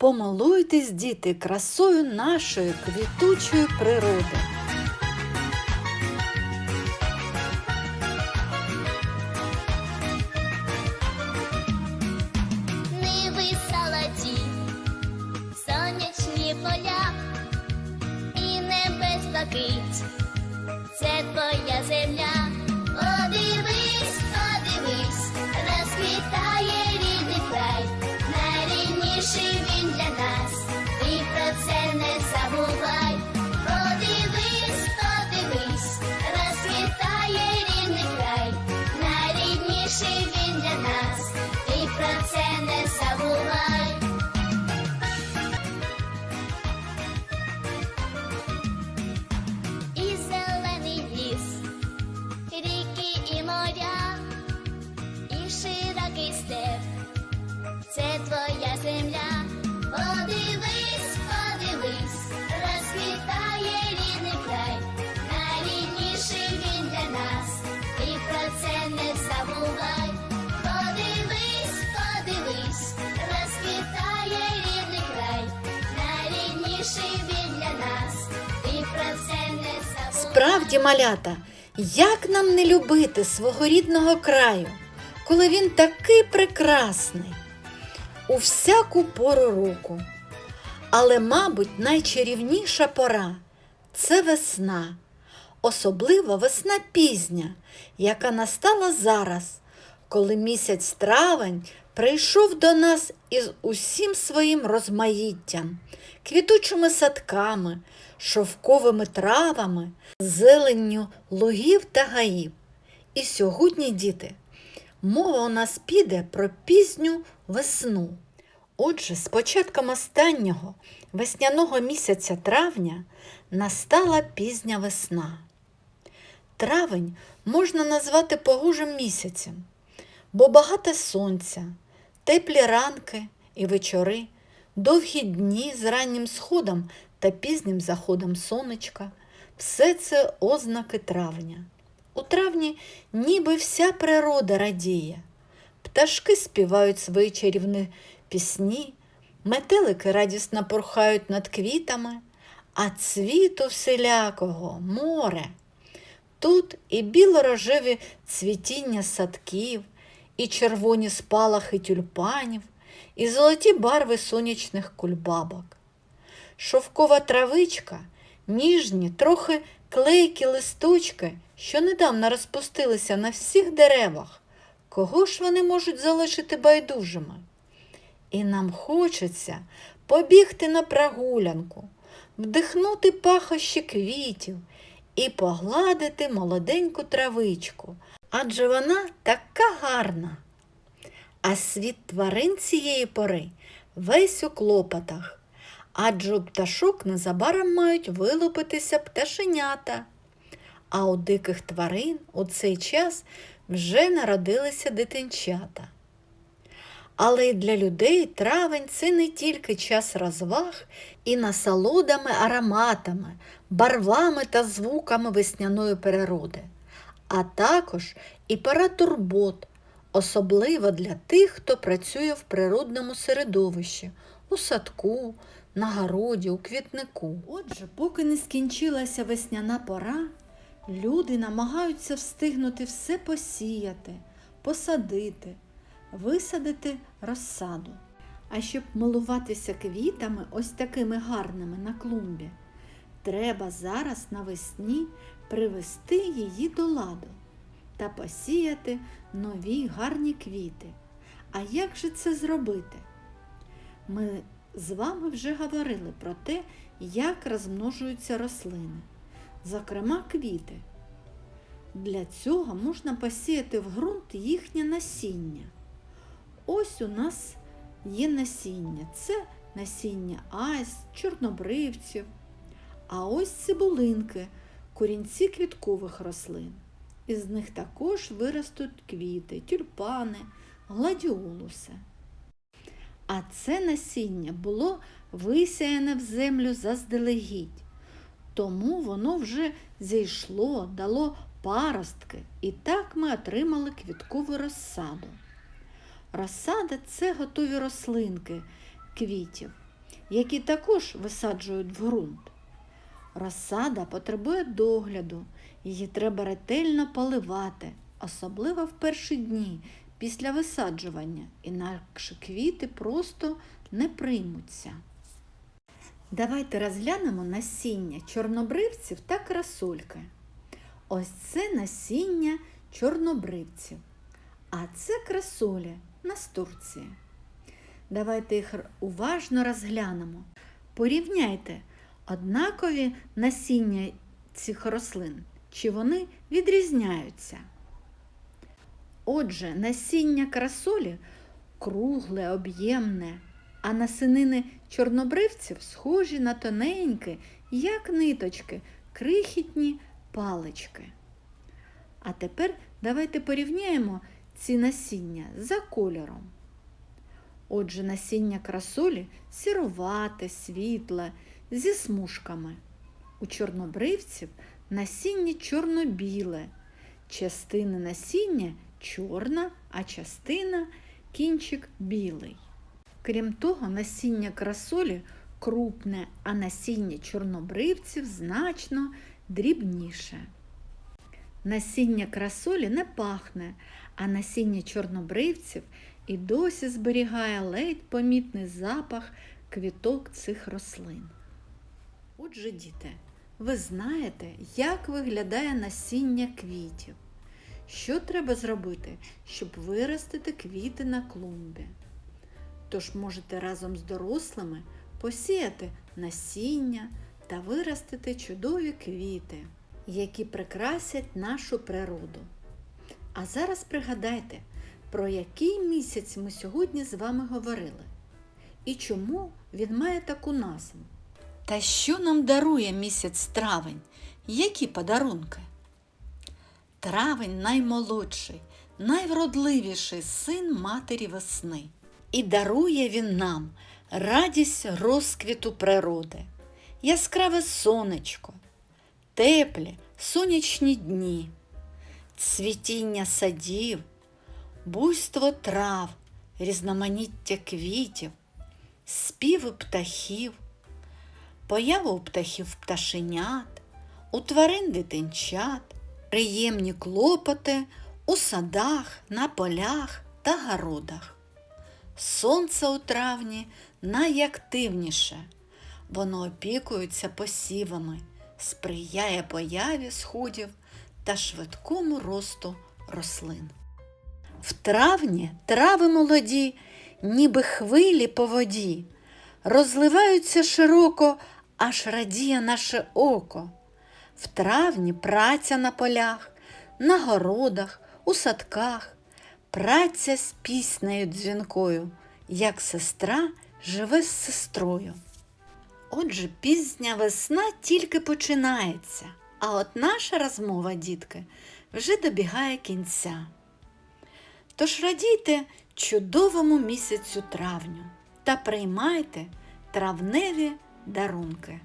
Помилуйтесь, діти, красою нашої квітучої природи. Ниви салаті, сонячні поля і небес блакить. Це твоя земля. Подивись, подивись, розквітає рідний край. Найрідніший це не забувай. Справді, малята, як нам не любити свого рідного краю, коли він такий прекрасний у всяку пору року. Але, мабуть, найчарівніша пора це весна, особливо весна пізня, яка настала зараз, коли місяць травень прийшов до нас із усім своїм розмаїттям, квітучими садками, шовковими травами, зеленню лугів та гаїв. І сьогодні, діти, мова у нас піде про пізню весну. Отже, з початком останнього весняного місяця травня настала пізня весна. Травень можна назвати погожим місяцем, бо багато сонця, теплі ранки і вечори, довгі дні з раннім сходом та пізнім заходом сонечка все це ознаки травня. У травні ніби вся природа радіє. Пташки співають свої чарівні пісні, метелики радісно порхають над квітами, а цвіту всілякого море. Тут і біло-рожеві цвітіння садків, і червоні спалахи тюльпанів, і золоті барви сонячних кульбабок. Шовкова травичка, ніжні, трохи клейкі листочки, що недавно розпустилися на всіх деревах. Кого ж вони можуть залишити байдужими? І нам хочеться побігти на прогулянку, вдихнути пахощі квітів і погладити молоденьку травичку, адже вона така гарна. А світ тварин цієї пори весь у клопотах, адже у пташок незабаром мають вилупитися пташенята. А у диких тварин у цей час вже народилися дитинчата. Але й для людей травень це не тільки час розваг і насолодами ароматами, барвами та звуками весняної природи, а також і пора турбот, особливо для тих, хто працює в природному середовищі, у садку, на городі, у квітнику. Отже, поки не скінчилася весняна пора, люди намагаються встигнути все посіяти, посадити, висадити розсаду. А щоб милуватися квітами, ось такими гарними на клумбі, треба зараз навесні привести її до ладу та посіяти нові гарні квіти. А як же це зробити? Ми з вами вже говорили про те, як розмножуються рослини, зокрема квіти. Для цього можна посіяти в ґрунт їхнє насіння. Ось у нас є насіння. Це насіння айс, чорнобривців. А ось цибулинки, корінці квіткових рослин. Із них також виростуть квіти, тюльпани, гладіолуси. А це насіння було висіяне в землю заздалегідь. Тому воно вже зійшло, дало паростки, і так ми отримали квіткову розсаду. Розсада це готові рослинки квітів. які також висаджують в ґрунт. Розсада потребує догляду, її треба ретельно поливати, особливо в перші дні після висаджування, інакше квіти просто не приймуться. Давайте розглянемо насіння чорнобривців та красульки. Ось це насіння чорнобривців, а це красолі настурції. Давайте їх уважно розглянемо. Порівняйте однакові насіння цих рослин, чи вони відрізняються. Отже, насіння красолі кругле, об'ємне, а насинини чорнобривців схожі на тоненькі, як ниточки, крихітні палички. А тепер давайте порівняємо ці насіння за кольором. Отже, насіння красолі сірувате, світле, зі смужками. У чорнобривців насіння чорно-біле, частина насіння чорна, а частина кінчик білий. Крім того, насіння красолі крупне, а насіння чорнобривців значно дрібніше. Насіння красолі не пахне, а насіння чорнобривців і досі зберігає ледь помітний запах квіток цих рослин. Отже, діти, ви знаєте, як виглядає насіння квітів. Що треба зробити, щоб виростити квіти на клумбі? Тож можете разом з дорослими посіяти насіння та виростити чудові квіти, які прикрасять нашу природу. А зараз пригадайте, про який місяць ми сьогодні з вами говорили і чому він має таку назву. Та що нам дарує місяць травень? Які подарунки? Травень наймолодший, найвродливіший син матері весни. І дарує він нам радість розквіту природи, яскраве сонечко, теплі сонячні дні, цвітіння садів, буйство трав, різноманіття квітів, співи птахів, появу птахів пташенят, у тварин дитинчат, приємні клопоти у садах, на полях та городах. Сонце у травні найактивніше. Воно опікується посівами, сприяє появі сходів та швидкому росту рослин. В травні трави молоді, ніби хвилі по воді, розливаються широко, аж радіє наше око. В травні праця на полях, на городах, у садках, праця з піснею дзвінкою, як сестра живе з сестрою. Отже, пізня весна тільки починається, а от наша розмова, дітки, вже добігає кінця. Тож радійте чудовому місяцю травню та приймайте травневі дарунки.